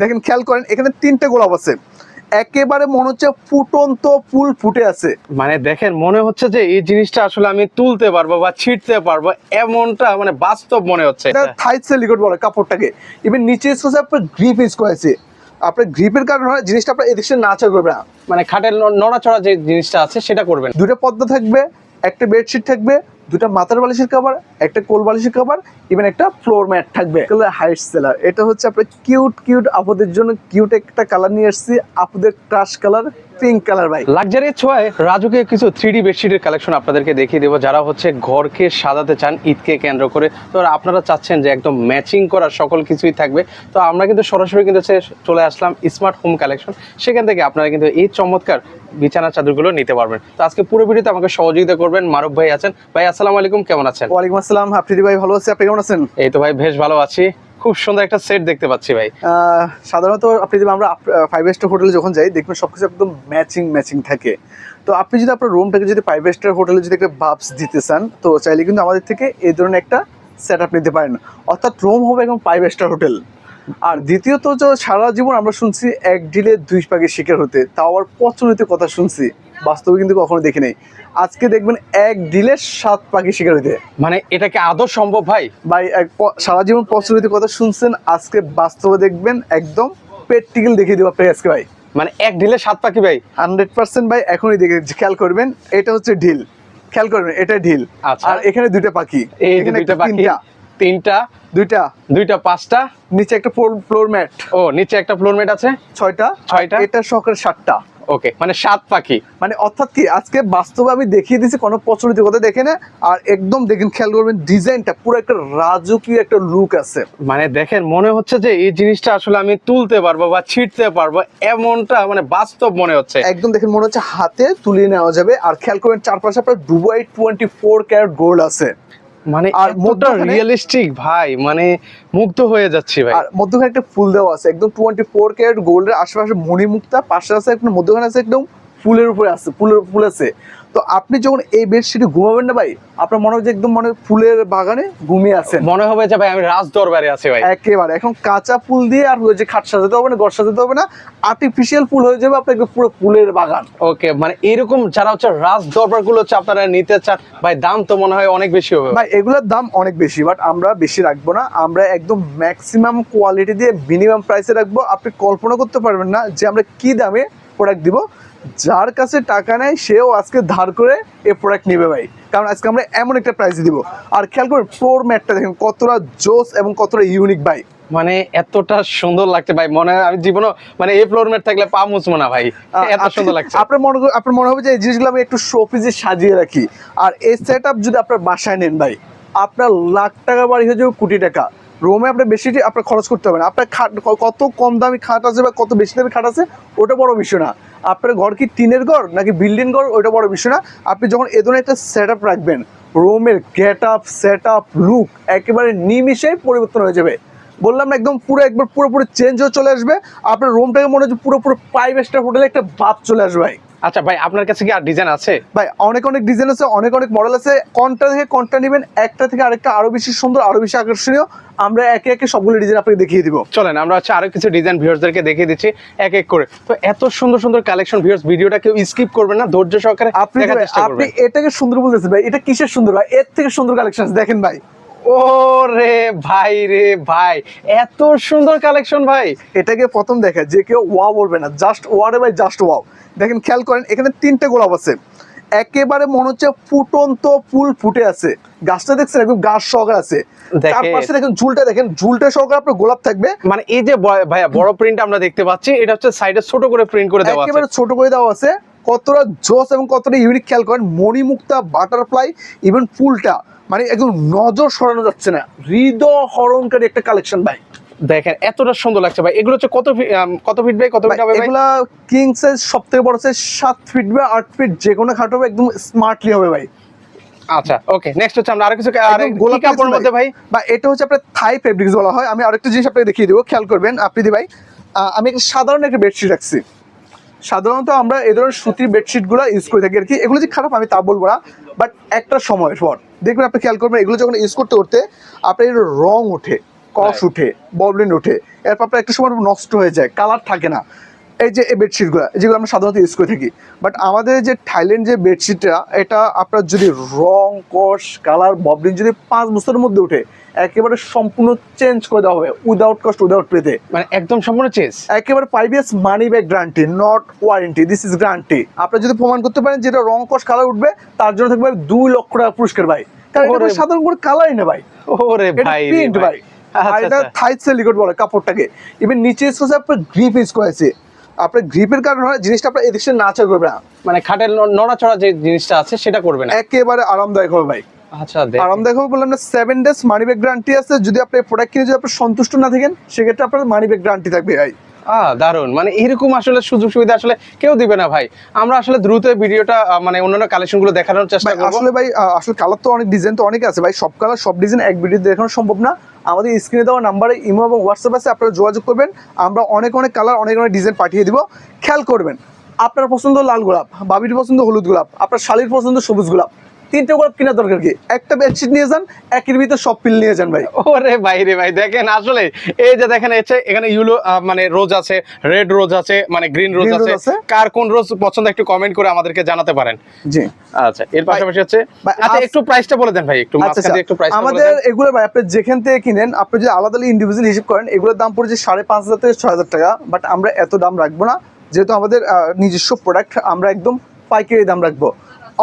দেখেন খেয়াল করেন এখানে তিনটে গোলাপ আছে। একেবারে মনে হচ্ছে ফুটন্ত ফুল ফুটে আছে। মানে দেখেন মনে হচ্ছে যে এই জিনিসটা আসলে আমি তুলতে পারব বা ছিটতে পারব এমনটা মানে বাস্তব মনে হচ্ছে এটা থাই সিলিকন বলে কাপড়টাকে। ইভেন নিচে হচ্ছে আপনার গ্রিপ ইউজ করেছে আপনার গ্রিপের কারণে হয় জিনিসটা আপনার এদিকে নাচা করবে না। মানে খাটের নড়াচড়া যে জিনিসটা আছে সেটা করবেন। দুটো পদ্মা থাকবে একটা বেডশিট থাকবে দুটো মাথার বালিশের কভার একটা কোল বালিশের কভার ইভেন একটা ফ্লোর ম্যাট থাকবে। হাইট সেলার এটা হচ্ছে আপনার কিউট কিউট আপুদের জন্য কিউট একটা কালার নিয়ে এসেছি। আপুদের ক্রাশ কালার পিঙ্ক কালার ভাই লাক্সারি ছোঁয়ায় রাজুকে কিছু থ্রি ডি বেডশিটের কালেকশন আপনাদেরকে দেখিয়ে দেবো। যারা হচ্ছে ঘরকে সাজাতে চান ঈদকে কেন্দ্র করে তো আপনারা চাচ্ছেন যে একদম ম্যাচিং করা সকল কিছুই থাকবে। তো আমরা কিন্তু সরাসরি কিন্তু চলে আসলাম স্মার্ট হোম কালেকশন সেখান থেকে আপনারা কিন্তু এই চমৎকার বিছানা চাদরগুলো নিতে পারবেন। তো আজকে পুরো ভিডিওতে আমাকে সহযোগিতা করবেন মারুফ ভাই আছেন। ভাই আসসালামু আলাইকুম কেমন আছেন? ওয়ালাইকুম আসসালাম আফ্রিদি ভাই ভালো আছি আপনি কেমন আছেন? এই তো ভাই বেশ ভালো আছি। খুব সুন্দর একটা সেট দেখতে পাচ্ছি ভাই। সাধারণত আপনি যদি আমরা ফাইভ স্টার হোটেলে যখন যাই, দেখবেন সবকিছু একদম ম্যাচিং ম্যাচিং থাকে। তো আপনি যদি আপনার রুমটাকে যদি ফাইভ স্টার হোটেলে যদি একটা বাপস দিতে চান, তো চাইলে কিন্তু আমাদের থেকে এই ধরনের একটা সেট আপ নিতে পারেন। অর্থাৎ রুম হবে একদম ফাইভ স্টার হোটেল আর দ্বিতীয়ত যে সারা জীবন আমরা শুনছি এক ঢিলে দুই পাখির শিকার হতে। তাও আবার প্রচলিত কথা শুনছি। বাস্তবে কিন্তু কখনো দেখি নেই। আজকে দেখবেন এক ডিলে সাত পাখি শিকার হতে মানে এটা কি আদৌ সম্ভব ভাই? ভাই এক সারা জীবন প্রচলিত কথা শুনছেন আজকে বাস্তবে দেখবেন একদম প্র্যাকটিক্যাল দেখিয়ে দেবো আপনাকে আজকে ভাই। মানে এক ঢিলে সাত পাখি ভাই? হান্ড্রেড পার্সেন্ট ভাই এখনই দেখে খেয়াল করবেন এটা হচ্ছে ঢিল। খেয়াল করবেন এটা ঢিল। আচ্ছা। আর এখানে দুইটা পাখি। এখানে দুইটা পাখি। তিনটা, দুইটা। দুইটা পাঁচটা। নিচে একটা ফ্লোর ম্যাট ও নিচে একটা ফ্লোর ম্যাট আছে? ছয়টা। ছয়টা? এটা সহকারে সাতটা। ওকে মানে সাত পাখি। মানে অর্থাৎ কি আজকে বাস্তবে আমি দেখিয়ে দিয়েছি কোনো প্রচলিত কথা দেখে না। আর একদম দেখেন খেয়াল করবেন ডিজাইনটা পুরো একটা রাজকীয় একটা লুক আছে। মানে দেখেন মনে হচ্ছে যে এই জিনিসটা আসলে আমি তুলতে পারব বা ছিটতে পারব এমনটা মানে বাস্তব মনে হচ্ছে। একদম দেখেন মনে হচ্ছে হাতে তুলিয়ে নেওয়া যাবে। আর খেয়াল করবেন চারপাশে আপনার Dubai twenty four carat gold আছে। মানে আর মোটা রিয়েলিস্টিক ভাই মানে মুগ্ধ হয়ে যাচ্ছি ভাই। আর মধ্যখানে একটা ফুল দেওয়া আছে একদম টোয়েন্টি ফোর ক্যারেট গোল্ডের আশেপাশে মণিমুক্তা পাশে আছে একটা মধ্যখানে আছে একদম ফুলের উপরে আছে ফুলের ফুল আছে। তো আপনি যখন এই বেডশিটে ঘুমাবেন না ভাই আপনার মনে যে একদম মানে ফুলের বাগানে ঘুমিয়ে আছেন। মনে হবে যে ভাই আমি রাজ দরবারে আছি ভাই। একেবারে। এখন কাঁচা ফুল দিয়ে আর হয়েছে খাট সাজাতে হবে না ঘর সাজাতে হবে না আর্টিফিশিয়াল ফুল হয়ে যাবে আপনার একদম পুরো ফুলের বাগান। ওকে মানে এরকম যারা হচ্ছে রাজ দরবারগুলো হচ্ছে আপনারা নিতে চান ভাই দাম তো মনে হয় অনেক বেশি হবে। ভাই এগুলোর দাম অনেক বেশি বাট আমরা বেশি রাখব না। আমরা একদম ম্যাক্সিমাম কোয়ালিটি দিয়ে মিনিমাম প্রাইসে রাখব। আপনি কল্পনা করতে পারবেন না যে আমরা কি দামে প্রোডাক্ট দিব। যার কাছে টাকা নেয় সেও আজকে ধার করে এই প্রোডাক্ট নেবে ভাই। কারণ আজকে আমরা এমন একটা প্রাইস দিব। আর খেয়াল করুন ফ্লোর ম্যাটটা দেখেন কতটা জোস এবং কতটা ইউনিক ভাই। মানে এতটা সুন্দর লাগছে ভাই মনে হয় আমি জীবনও মানে এই ফ্লোর ম্যাট থাকলে পা মুছবো না ভাই। এত সুন্দর লাগছে। আপনার মনে আপনার মনে হবে যে এই জিনিসগুলো আমি একটু শোপিসে সাজিয়ে রাখি। আর এই সেট যদি আপনার বাসায় নেন ভাই আপনার লাখ টাকা বাড়ি হয়ে যাবে কোটি টাকা। রোমে আপনার বেশি আপনার খরচ করতে হবে না। আপনার খাট, কত কম দামি খাট আছে বা কত বেশি দামি খাট আছে, ওটা বড় বিষয় না। আপনার ঘর কি টিনের ঘর নাকি বিল্ডিং ঘর ওটা বড় বিষয় না। আপনি যখন এ ধরনের একটা সেট আপ রাখবেন, রুমের get up set up look একেবারে নিমিশে পরিবর্তন হয়ে যাবে। বললাম না, একদম পুরো একবার পুরোপুরি চেঞ্জ হয়ে চলে আসবে। আপনার রুমটাকে মনে হচ্ছে পুরো পুরো ফাইভ স্টার হোটেলে একটা ভাব চলে আসবে ভাই। আচ্ছা ভাই আপনার কাছে কি আর ডিজাইন আছে? ভাই অনেক অনেক ডিজাইন আছে অনেক অনেক মডেল আছে। কোনটা থেকে কোনটা নেবেন একটা থেকে আরেকটা আরও বেশি সুন্দর আরও বেশি আকর্ষণীয়। আমরা একে একে সবগুলো ডিজাইন আপনাকে দেখিয়ে দিব। চলেন আমরা হচ্ছে আরও কিছু ডিজাইন ভিউয়ার্সদেরকে দেখিয়ে দিচ্ছি এক এক করে। তো এত সুন্দর সুন্দর কালেকশন ভিউয়ার্স ভিডিওটা কেউ স্কিপ করবেন না ধৈর্য সহকারে আপনি আপনি এটাকে সুন্দর বলতেছেন ভাই এটা কিসের সুন্দর ভাই? এর থেকে সুন্দর কালেকশন দেখেন ভাই। ও রে ভাই রে ভাই এত সুন্দর কালেকশন ভাই। এটাকে প্রথম দেখে যে কেউ ওয়া বলবে না জাস্ট ওয়ারে ভাই জাস্ট ওয়াও দেখেন খেয়াল করেন এখানে তিনটে গোলাপ আছে। একেবারে মনে হচ্ছে ফুটন্ত ফুল ফুটে আছে। গাছটা দেখছেন একদম গাছ সহকার আছে। দেখে- তার পাশে দেখেন ঝুলটা দেখেন ঝুলটা সহকার আপনার গোলাপ থাকবে। মানে এই যে ভাইয়া বড় প্রিন্ট আমরা দেখতে পাচ্ছি এটা হচ্ছে সাইডে ছোট করে প্রিন্ট করে দেওয়া আছে। একেবারে ছোট করে দেওয়া আছে। কতটা জোস এবং কতটা ইউনিক খেয়াল করেন মণিমুক্তা বাটারফ্লাই ইভেন ফুলটা। মানে একদম নজর সরানো যাচ্ছে না। হৃদয় হরণকারী একটা কালেকশন ভাই। দেখেন এতটা সুন্দর লাগছে ভাই। এগুলো হচ্ছে কত কত ফিট বাই কত ফিট হবে ভাই? এগুলা কিং সাইজ সব থেকে বড় সাইজ সাত ফিট বা আট ফিট যে কোনো খাট হবে একদম স্মার্টলি হবে ভাই। আচ্ছা ওকে নেক্সট হচ্ছে আমরা আরও কিছু আর একদম গোলাপ কাপড়ের মধ্যে ভাই। বা এটা হচ্ছে আপনার থাই ফেব্রিক্স বলা হয়। আমি আরেকটা জিনিস আপনাকে দেখিয়ে দেবো খেয়াল করবেন আপনি দি ভাই। আমি একটা সাধারণ একটা বেডশিট রাখছি। সাধারণত আমরা এ ধরনের সুতির বেডশিটগুলো ইউজ করে থাকি আর কি। এগুলো যে খারাপ আমি তা বলব না বাট একটা সময়ের পর। দেখবেন আপনি খেয়াল করবেন এগুলো যখন ইউজ করতে করতে আপনার রং ওঠে কস উঠে ববলিন উঠে এরপর আপনার একটা সময় নষ্ট হয়ে যায় কালার থাকে না। এই যে এই বেডশিটগুলো যেগুলো আমরা সাধারণত ইউজ করে থাকি বাট আমাদের যে থাইল্যান্ড যে বেডশিটটা এটা আপনার যদি রং কস কালার ববলিন যদি পাঁচ বছরের মধ্যে উঠে একেবারে সম্পূর্ণ চেঞ্জ করে দেওয়া হবে উইদাউট কস্ট উইদাউট পেতে মানে একদম সম্পূর্ণ চেঞ্জ একেবারে five years money back guarantee not warranty this is guarantee আপনি যদি প্রমাণ করতে পারেন যেটা রং কস কালার উঠবে তার জন্য থাকবে দুই লক্ষ টাকা পুরস্কার ভাই। কারণ এটা সাধারণ কোনো কালারই না ভাই। ওরে ভাই প্রিন্ট ভাই। আর আচ্ছা, এটা আচ্ছা। থাই সিলিকন বলে কাপড়টাকে। ইভেন নিচে এসে আপনার গ্রিপ ইউজ করেছে। আপনার গ্রিপের কারণে জিনিসটা আপনার এদিক এদিকে নাচা করবে না। মানে খাটের নড়াচড়া যে জিনিসটা আছে সেটা করবে না। একেবারে আরামদায়ক হবে ভাই। আচ্ছা আরামদায়ক হবে বললাম না seven days money back guarantee আছে। যদি আপনি প্রোডাক্ট কিনে যদি আপনি সন্তুষ্ট না থাকেন সেক্ষেত্রে আপনার মানি ব্যাগ গ্যারান্টি থাকবে ভাই। আহ দারুণ মানে এরকম আসলে সুযোগ সুবিধা আসলে কেউ দিবে না ভাই। আমরা আসলে দ্রুত ভিডিওটা মানে অন্যান্য কালেকশনগুলো দেখানোর চেষ্টা করব। আসলে ভাই আসলে কালার তো অনেক ডিজাইন তো অনেক আছে ভাই। সব কালার সব ডিজাইন এক ভিডিও দেখানো সম্ভব না। আমাদের স্ক্রিনে দেওয়া নাম্বারে ইমো এবং হোয়াটসঅ্যাপ আছে আপনারা যোগাযোগ করবেন। আমরা অনেক অনেক কালার অনেক অনেক ডিজাইন পাঠিয়ে দিব। খেয়াল করবেন আপনার পছন্দ লাল গোলাপ বাবির পছন্দ হলুদ গোলাপ আপনার শালির পছন্দ সবুজ গোলাপ। তিনটে গোলাপ কেনার দরকার কি? একটা বেডশিট নিয়ে যান একের ভিতরে সব পিল নিয়ে যান ভাই। ওরে ভাই রে ভাই দেখেন আসলে এই যে দেখেন এখানে ইউলো মানে রোজ আছে রেড রোজ আছে মানে গ্রিন রোজ আছে। কার কোন রোজ পছন্দ একটু কমেন্ট করে আমাদেরকে জানাতে পারেন। জি। আচ্ছা এর পাশাপাশি হচ্ছে আচ্ছা একটু প্রাইসটা বলে দেন ভাই একটু আচ্ছা একটু আমাদের এগুলো ভাই আপনি যেখান থেকে কিনেন আপনি যদি আলাদা ইন্ডিভিজুয়াল হিসেব করেন এগুলোর দাম পড়েছে সাড়ে পাঁচ হাজার থেকে ছয় হাজার টাকা বাট আমরা এত দাম রাখব না। যেহেতু আমাদের নিজস্ব প্রোডাক্ট আমরা একদম পাইকারি দাম রাখব।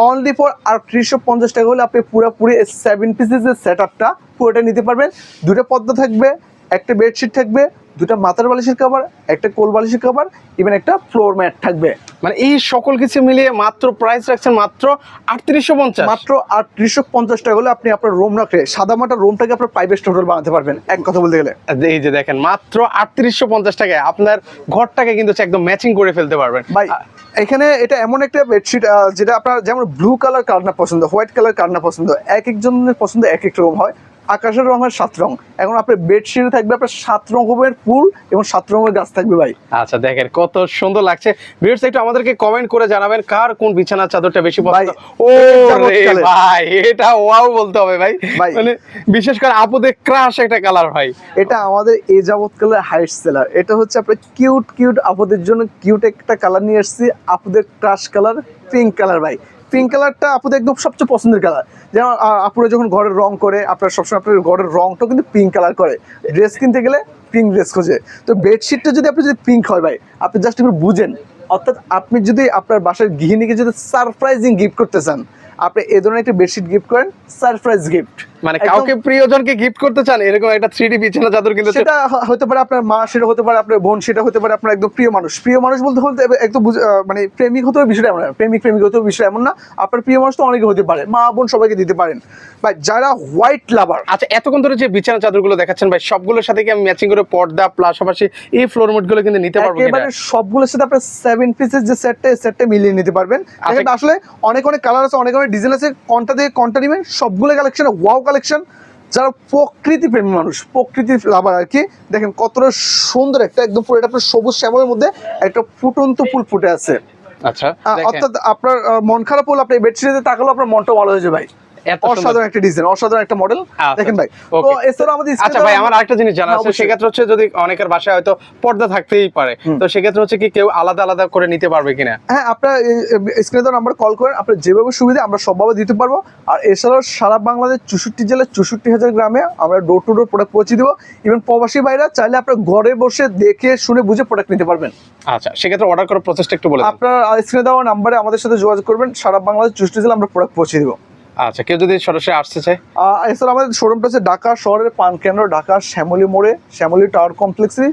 অনলি ফর আর ত্রিশশো পঞ্চাশ টাকা হলে আপনি পুরোপুরি সেভেন পিসেস এর সেট আপটা পুরোটা নিতে পারবেন। দুটো পর্দা থাকবে একটা বেডশিট থাকবে দুটো মাথার বালিশের কভার একটা কোল বালিশের কভার ইভেন একটা ফ্লোর ম্যাট থাকবে। মানে এই সকল কিছু মিলিয়ে মাত্র প্রাইস রাখছেন মাত্র আটত্রিশশো পঞ্চাশ। মাত্র আটত্রিশশো পঞ্চাশ টাকা হলে আপনি আপনার রুম রাখলে সাদা মাটা রুমটাকে আপনার প্রাইভেট হোটেল বানাতে পারবেন এক কথা বলতে গেলে। এই যে দেখেন মাত্র আটত্রিশশো পঞ্চাশ টাকায় আপনার ঘরটাকে কিন্তু একদম ম্যাচিং করে ফেলতে পারবেন। ভাই এখানে এটা এমন একটা বেডশিট যেটা আপনার যেমন ব্লু কালার কার না পছন্দ হোয়াইট কালার কার না পছন্দ, এক একজনের পছন্দ এক এক রকম হয়। আকাশের রং হয় সাত রং। এখন আপনার বেডশিটে থাকবে আপনার সাত রকমের ফুল এবং সাত রকমের গাছ থাকবে ভাই। আচ্ছা দেখেন কত সুন্দর লাগছে। ভিউয়ার্স একটু আমাদেরকে কমেন্ট করে জানাবেন কার কোন বিছানার চাদরটা বেশি পছন্দ? ও রে ভাই এটা ওয়াও বলতে হবে ভাই। মানে বিশেষ করে আপুদের ক্রাশ একটা কালার ভাই এটা আমাদের এই যাবৎকালের হাইস্ট সেলার এটা হচ্ছে আপনার কিউট কিউট আপুদের জন্য কিউট একটা কালার নিয়ে এসেছি। আপুদের ক্রাশ কালার পিঙ্ক কালার ভাই। পিঙ্ক কালারটা আপুদের একদম সবচেয়ে পছন্দের কালার যেমন আপুরা যখন ঘরের রং করে, আপনার সবসময় আপনার ঘরের রংটাও কিন্তু পিঙ্ক কালার করে। ড্রেস কিনতে গেলে পিঙ্ক ড্রেস খোঁজে। তো বেডশিটটা যদি আপনি যদি পিঙ্ক হয় ভাই, আপনি জাস্ট একটু বুঝেন। অর্থাৎ আপনি যদি আপনার বাসার গৃহিণীকে যদি সারপ্রাইজিং গিফট করতে চান আপনি এই ধরনের একটা বেডশিট গিফট করেন সারপ্রাইজ গিফট মানে কাউকে প্রিয়জনকে গিফট করতে চান এরকম একটা থ্রি ডি বিছানা চাদর কিন্তু সেটা হতে পারে আপনার মা সেটা হতে পারে আপনার বোন সেটা হতে পারে আপনার একদম প্রিয় মানুষ। প্রিয় মানুষ বলতে হতে একদম মানে প্রেমিক হতে হবে বিষয়টা এমন না। প্রেমিক প্রেমিক হতে হবে বিষয়টা এমন না। আপনার প্রিয় মানুষ তো অনেকে হতে পারে। মা বোন সবাইকে দিতে পারেন। বা যারা হোয়াইট লাভার আচ্ছা এতক্ষণ ধরে যে বিছানা চাদরগুলো দেখাচ্ছেন ভাই সবগুলোর সাথে কি আমি ম্যাচিং করে পর্দা প্লাস পাশাপাশি এই ফ্লোর মোডগুলো কিন্তু নিতে পারব কিনা? একেবারে সবগুলোর সাথে আপনার সেভেন পিসের যে সেটটা সেটটা মিলিয়ে নিতে পারবেন। আচ্ছা। আসলে অনেক অনেক কালার আছে অনেক অনেক ডিজাইন আছে কোনটা থেকে কোনটা নেবেন সবগুলো কালেকশন ওয়াও কালেকশন যারা প্রকৃতি প্রেমী মানুষ প্রকৃতির লাভার আর কি দেখেন কতটা সুন্দর একটা একদম পুরো এটা আপনার সবুজ শ্যামলের মধ্যে একটা ফুটন্ত ফুল ফুটে আছে আচ্ছা অর্থাৎ আপনার মন খারাপ হলে আপনি বেডশিটে তাকালেও আপনার মনটা ভালো হয়ে যাবে ভাই। অসাধারণ একটা ডিজাইন অসাধারণ একটা মডেল আচ্ছা, দেখেন ভাই তো. এছাড়া আমাদের আচ্ছা ভাই আমার আরেকটা জিনিস জানা আছে সেক্ষেত্রে হচ্ছে যদি অনেকের বাসায় হয়তো পর্দা থাকতেই পারে তো সেক্ষেত্রে হচ্ছে কি কেউ আলাদা আলাদা করে নিতে পারবে কিনা? হ্যাঁ আপনার স্ক্রিনে দেওয়া নাম্বার কল করেন আপনার যেভাবে সুবিধা আমরা সবভাবে দিতে পারব। আর এছাড়াও সারা বাংলাদেশ চৌষট্টি জেলার চৌষট্টি হাজার গ্রামে আমরা ডোর টু ডোর প্রোডাক্ট পৌঁছে দেবো। ইভেন প্রবাসী ভাইরা চাইলে আপনার ঘরে বসে দেখে শুনে বুঝে প্রোডাক্ট নিতে পারবেন। আচ্ছা সেক্ষেত্রে অর্ডার করার প্রসেসটা একটু বলে আপনার স্ক্রিনে দেওয়া নাম্বারে আমাদের সাথে যোগাযোগ করবেন। সারা বাংলাদেশ চৌষট্টি জেলা আমরা প্রোডাক্ট পৌঁছে দেবো। আচ্ছা কেউ যদি সরাসরি আসতে চায়? এছাড়া আমাদের শোরুমটা হচ্ছে ঢাকা শহরের পান কেন্দ্র ঢাকা শ্যামলী মোড়ে। শ্যামলী টাওয়ার কমপ্লেক্সে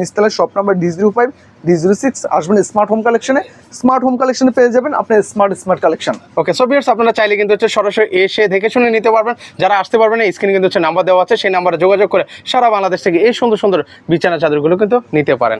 নিস্তালের shop number D zero five D zero six আসবেন স্মার্ট হোম কালেকশনে স্মার্ট হোম কালেকশনে পেয়ে যাবেন আপনার smart smart collection okay so viewers আপনারা চাইলে কিন্তু হচ্ছে সরাসরি এসে দেখে শুনে নিতে পারবেন। যারা আসতে পারবেন না স্ক্রিনে কিন্তু হচ্ছে নাম্বার দেওয়া আছে সেই নাম্বারে যোগাযোগ করে সারা বাংলাদেশ থেকে এই সুন্দর সুন্দর বিছানা চাদরগুলো কিন্তু নিতে পারেন।